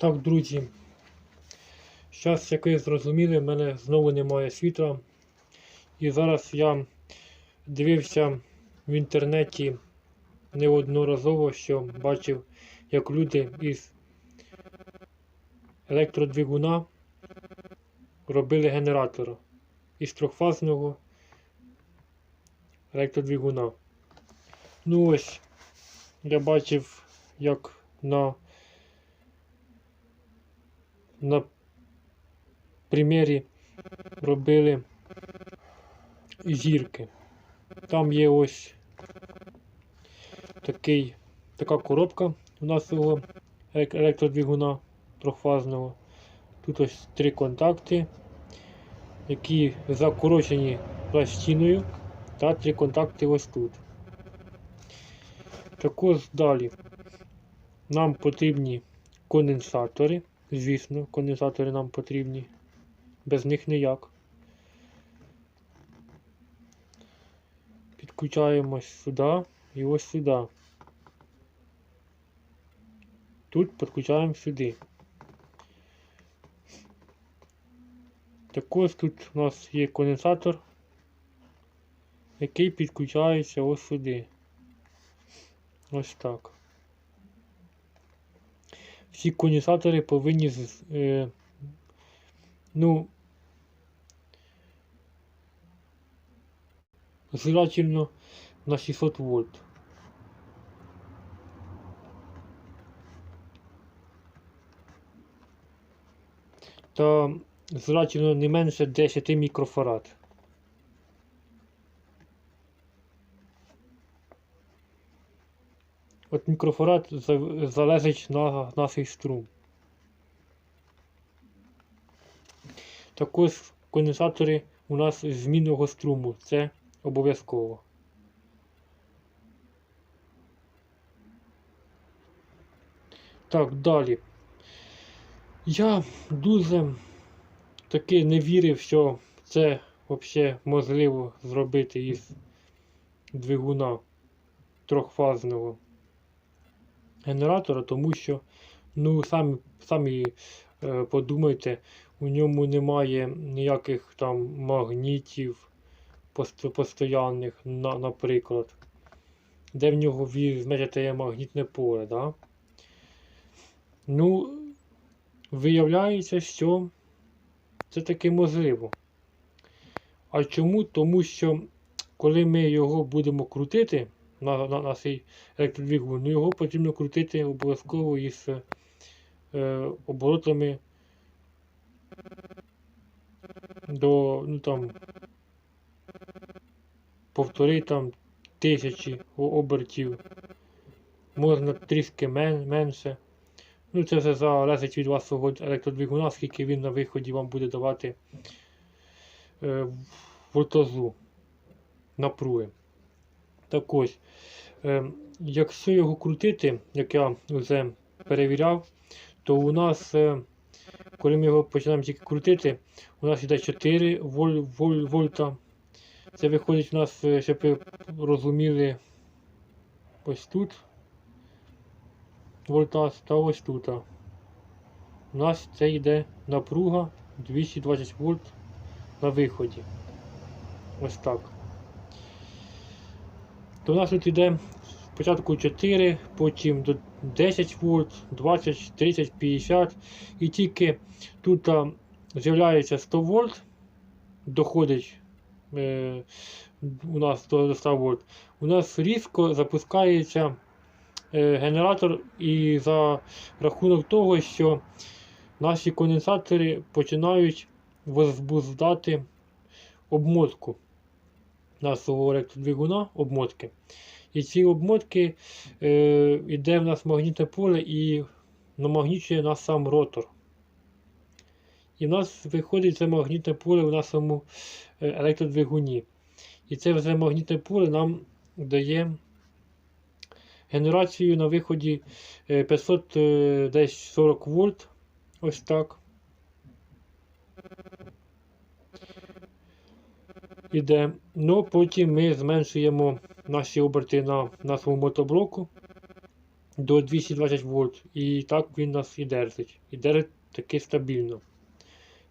Так, друзі. Зараз, як ви зрозуміли, в мене знову немає світла. І зараз я дивився в інтернеті неодноразово, що бачив, як люди із електродвигуна робили генератор із трьохфазного електродвигуна. Ну ось, я бачив, як на на примірі робили зірки. Там є ось такий, така коробка у нас цього електродвигуна трьохфазного. Тут ось три контакти, які закорочені пластиною, та три контакти ось тут. Також далі нам потрібні конденсатори. Звісно, конденсатори нам потрібні. Без них ніяк. Підключаємось сюди і ось сюди. Тут підключаємо сюди. Також тут у нас є конденсатор, який підключається ось сюди. Ось так. Всі конденсатори повинні е, ну желательно на 600 вольт. Та желательно не менше 10 мікрофарад. От мікрофарад залежить на нашій струм. Також конденсатори у нас змінного струму. Це обов'язково. Так, далі. Я дуже таки не вірив, що це взагалі можливо зробити із двигуна трьохфазного генератора, тому що, ну, самі, самі е, подумайте, у ньому немає ніяких там магнітів пост- постоянних, на, наприклад. Де в нього візьмете те магнітне поле, да? Ну, виявляється, що це таки можливо. А чому? Тому що коли ми його будемо крутити на, на, на цей електродвигун, ну його потрібно крутити обов'язково із е, оборотами до ну там повтори там тисячі обертів. Можна трішки мен, менше. Ну, це вже залежить від вашого електродвигуна, скільки він на виході вам буде давати е, вольтажу напруги. Так ось, е, якщо його крутити, як я вже перевіряв, то у нас, е, коли ми його починаємо тільки крутити, у нас йде 4 воль, воль, вольта. Це виходить у нас, е, щоб ви розуміли, ось тут вольтаж та ось тут. У нас це йде напруга 220 вольт на виході. Ось так. То у нас тут йде спочатку 4, потім до 10 вольт, 20, 30, 50. І тільки тут з'являється 100 вольт, доходить е, у нас до 100 вольт. У нас різко запускається е, генератор і за рахунок того, що наші конденсатори починають возбуждати обмотку нашого електродвигуна, обмотки. І ці обмотки е, йде в нас магнітне поле і намагнічує нас сам ротор. І в нас виходить це магнітне поле в нашому е, електродвигуні. І це вже магнітне поле нам дає генерацію на виході е, 500 е, 40 вольт. Ось так. Іде. Ну, потім ми зменшуємо наші оберти на нашому мотоблоку. до 220 вольт. І так він нас і держить. І держить таки стабільно.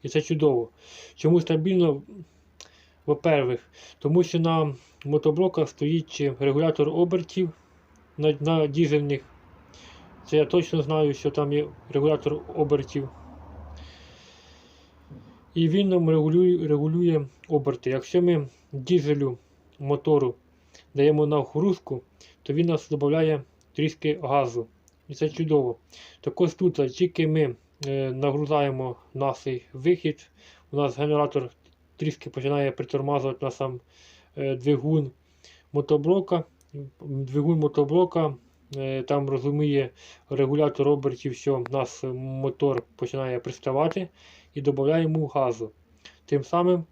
І це чудово. Чому стабільно? Во-первых, тому що на мотоблоках стоїть регулятор обертів на, на дізельних. Це я точно знаю, що там є регулятор обертів. І він нам регулює, регулює оберти. Якщо ми дізелю мотору даємо нагрузку, то він нас додає трішки газу. І це чудово. Також тут тільки ми е, нагрузаємо наш вихід, у нас генератор трішки починає притормазувати на сам е, двигун мотоблока. Двигун мотоблока е, там розуміє регулятор обертів, що в нас мотор починає приставати і додає йому газу. Тим самим,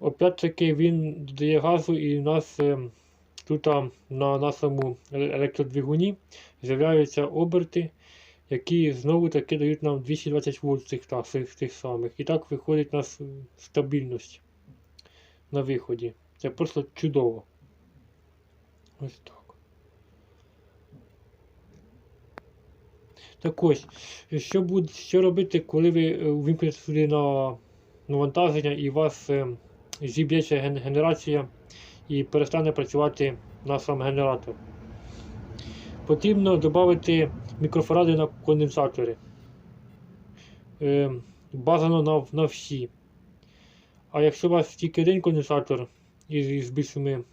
опять-таки, він додає газу і в нас е, тут на нашому електродвигуні з'являються оберти, які знову таки дають нам 220 вольт цих, цих, цих самих. І так виходить у нас стабільність на виході. Це просто чудово. Ось так. Так ось, що буде, що робити, коли ви е, вимкнете сюди на навантаження і у вас е, зіб'ється ген- генерація і перестане працювати на сам генератор? Потрібно додати мікрофаради на конденсатори. Е, бажано на, на всі. А якщо у вас тільки один конденсатор із, із більшими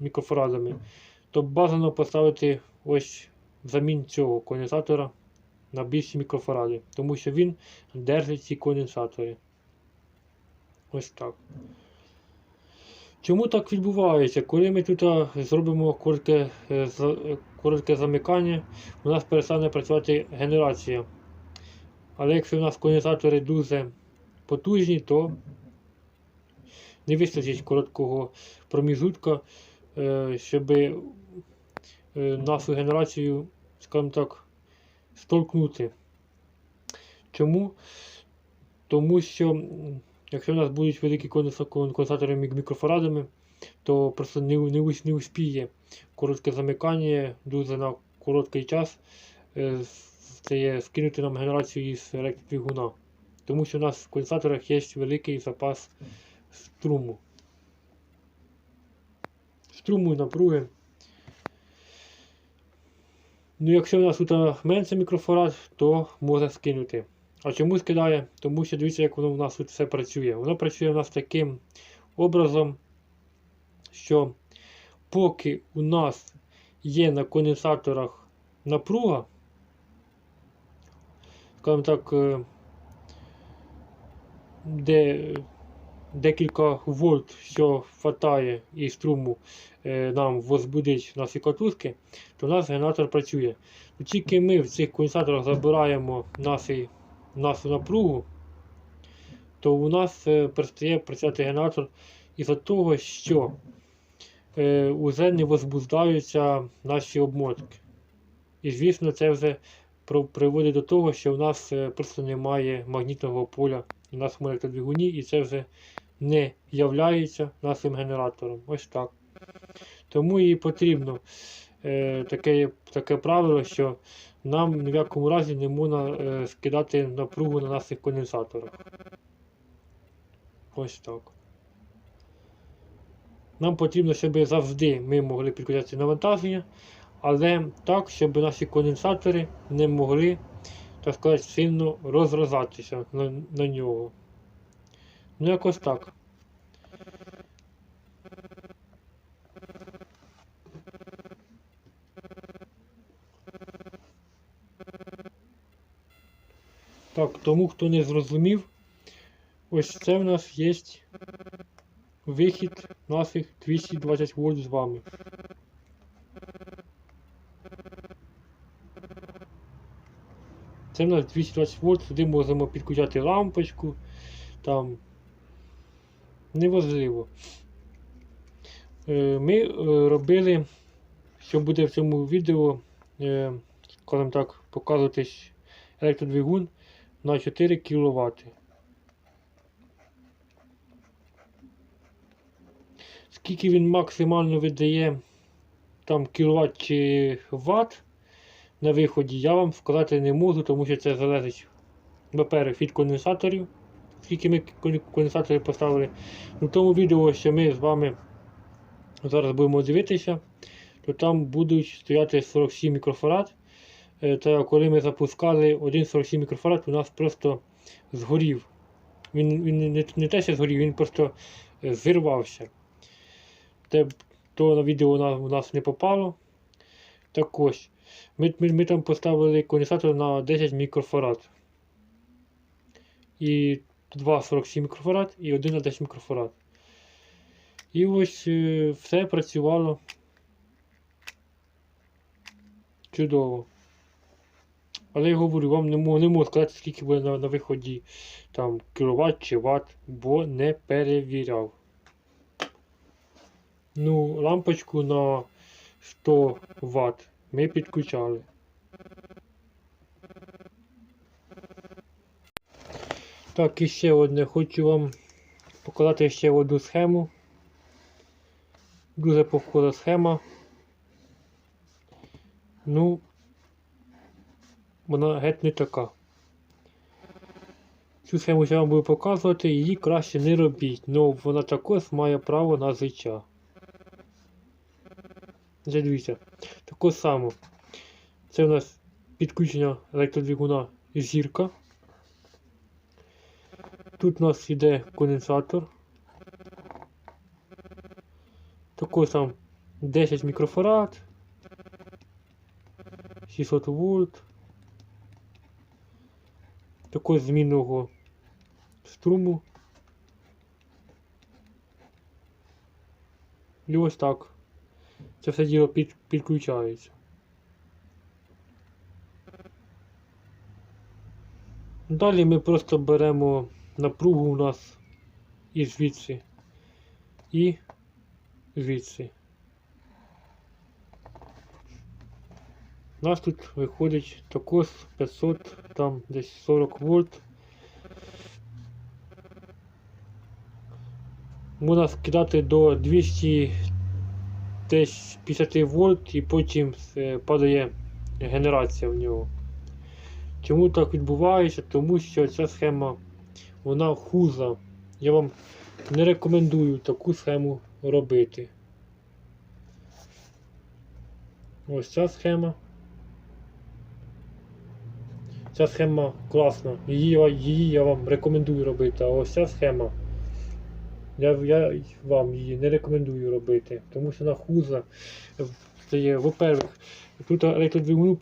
мікрофарадами, то бажано поставити ось замін цього конденсатора на більші мікрофаради, тому що він держить ці конденсатори. Ось так. Чому так відбувається? Коли ми тут зробимо коротке, е, коротке замикання, у нас перестане працювати генерація. Але якщо у нас конденсатори дуже потужні, то не вистачить короткого проміжутка, е, щоб е, нашу генерацію, скажімо так, столкнути. Чому? Тому що якщо у нас будуть великі конденса- конденсатори мік- мікрофарадами, то просто не, не, не успіє коротке замикання дуже на короткий час е, це є скинути нам генерацію із електродвигуна. Тому що у нас в конденсаторах є великий запас струму. Струму і напруги. Ну, якщо у нас тут менше мікрофарад, то може скинути. А чому скидає? Тому що дивіться, як воно у нас тут все працює. Воно працює у нас таким образом, що поки у нас є на конденсаторах напруга, скажімо так, е, де декілька вольт, що хватає і струму е, нам возбудить наші катушки, то у нас генератор працює. Ну, Тільки ми в цих конденсаторах забираємо наші, нашу напругу, то у нас е, перестає працювати генератор із-за того, що е, уже не возбуждаються наші обмотки. І звісно, це вже приводить до того, що у нас е, просто немає магнітного поля в нашому електродвигуні, і це вже не являється нашим генератором. Ось так. Тому і потрібно е, таке, таке правило, що нам ні в якому разі не можна е, скидати напругу на наших конденсаторах. Ось так. Нам потрібно, щоб завжди ми могли підключати навантаження, але так, щоб наші конденсатори не могли, так сказати, сильно розразатися на, на нього. Ну, якось так. Так, тому хто не зрозумів, ось це в нас є вихід наших 220 вольт з вами. Це в нас 220 вольт, сюди можемо підключати лампочку, там неважливо. Е, Ми е, робили, що буде в цьому відео, е, скажімо так, показуватись електродвигун на 4 кВт. Скільки він максимально видає там кіловат чи ватт, на виході, я вам сказати не можу, тому що це залежить, во-первых, від конденсаторів, скільки ми кон- конденсаторів поставили. У тому відео, що ми з вами зараз будемо дивитися, то там будуть стояти 47 мікрофарад. Е, Та коли ми запускали один 47 мікрофарад, у нас просто згорів. Він, він не, не те, що згорів, він просто е, зірвався. Те, то на відео у нас, у нас не попало. Так ось. Ми, ми, ми там поставили конденсатор на 10 мікрофарад. І два 47 мікрофарад і один на 10 мікрофарад. І ось е, все працювало чудово. Але я говорю, вам не можу, не можу сказати, скільки буде на, на виході там кіловат чи ватт, бо не перевіряв. Ну, лампочку на 100 Вт ми підключали. Так, і ще одне. Хочу вам показати ще одну схему. Дуже похожа схема. Ну, вона геть не така. Цю схему я вам буду показувати, її краще не робіть, але вона також має право на життя. Дивіться, тако само. Це у нас підключення електродвигуна зірка. Тут у нас йде конденсатор. Також там 10 мікрофарад, 600 вольт. Також змінного струму. І ось так. Це все діло під, підключається. Далі ми просто беремо напругу у нас і звідси, і звідси. У нас тут виходить також 500, там десь 40 вольт. Можна скидати до 200 десь 50 вольт і потім падає генерація в нього. Чому так відбувається? Тому що ця схема вона хуза. Я вам не рекомендую таку схему робити. Ось ця схема. Ця схема класна. Її, її я вам рекомендую робити, а ось ця схема. Я, я вам її не рекомендую робити, тому що вона хуза. Це є, во-первых, тут електродвигуну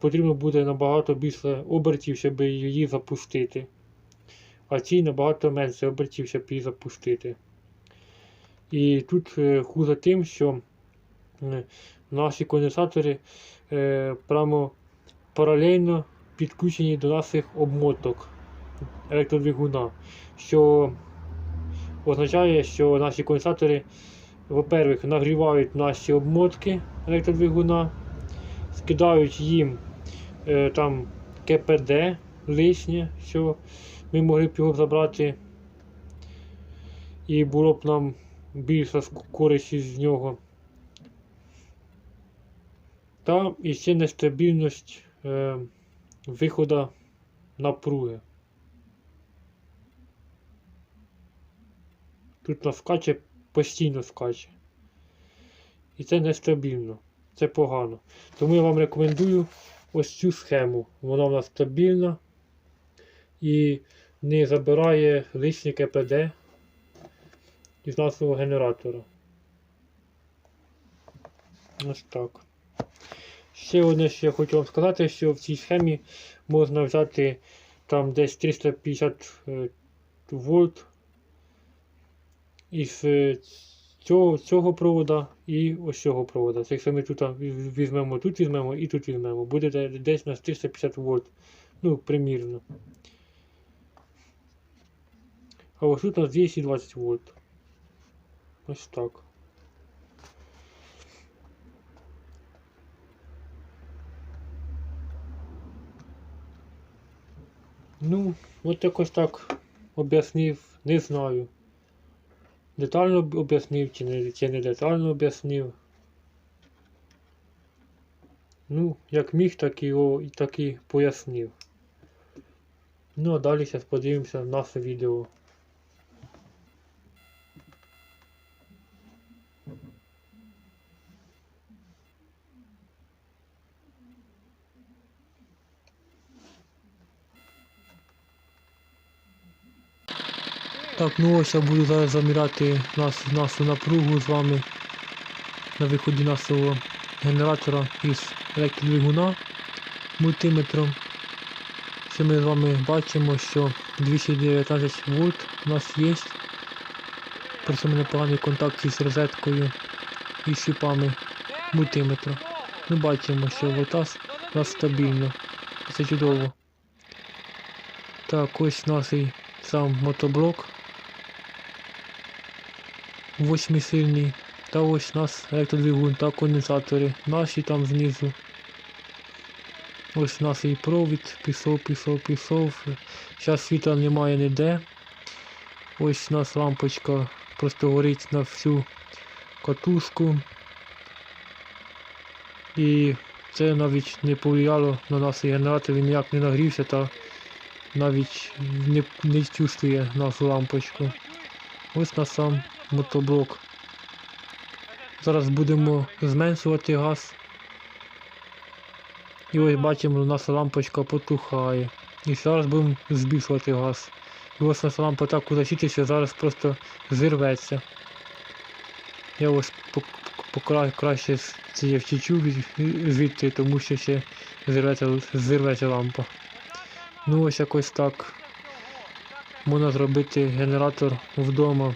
потрібно буде набагато більше обертів, щоб її запустити. А цій набагато менше обертів, щоб її запустити. І тут е, хуза тим, що наші конденсатори е, прямо паралельно підключені до наших обмоток електродвигуна, що означає, що наші конденсатори, во-первых, нагрівають наші обмотки електродвигуна, скидають їм е, там КПД лишнє, що ми могли б його забрати, і було б нам більше користі з нього. Та і ще нестабільність е, виходу напруги. Тут нас скаче, постійно скаче. І це нестабільно. Це погано. Тому я вам рекомендую ось цю схему. Вона в нас стабільна і не забирає лишнє КПД із нашого генератора. Ось так. Ще одне, що я хочу вам сказати, що в цій схемі можна взяти там десь 350 е, вольт із е, цього, цього провода і ось цього провода. Це якщо ми тут візьмемо, тут візьмемо і тут візьмемо, буде десь на 350 вольт. Ну, примірно. А ось тут у нас 220 вольт. Ось так. Ну, от якось так об'яснив, не знаю. Детально об'яснив чи не, чи не детально об'яснив. Ну, як міг, так і, о, і так і пояснив. Ну, а далі зараз подивимося на це відео. Так, ну ось я буду зараз заміряти нас, нашу напругу з вами на виході нашого генератора із електродвигуна мультиметром. Що ми з вами бачимо, що 219 вольт у нас є. При цьому непоганий контакт із розеткою і шипами мультиметра. Ми бачимо, що вольтаж у нас стабільно. Це чудово. Так, ось наш сам мотоблок. Восьмисильний. Та ось у нас електродвигун та конденсатори. Наші там знизу. Ось у нас і провід пішов, пішов, пішов. Зараз світла немає ніде. Ось у нас лампочка просто горить на всю катушку. І це навіть не повлияло на наш генератор, він ніяк не нагрівся та навіть не, не чувствує нашу лампочку. Ось на сам мотоблок. Зараз будемо зменшувати газ. І ось бачимо, наша лампочка потухає. І зараз будемо збільшувати газ. І ось наша лампа так засвітиться, зараз просто зірветься. Я ось по, по краще цієї втічу від- звідти, тому що ще зірветься, зірветься лампа. Ну ось якось так. Можна зробити генератор вдома.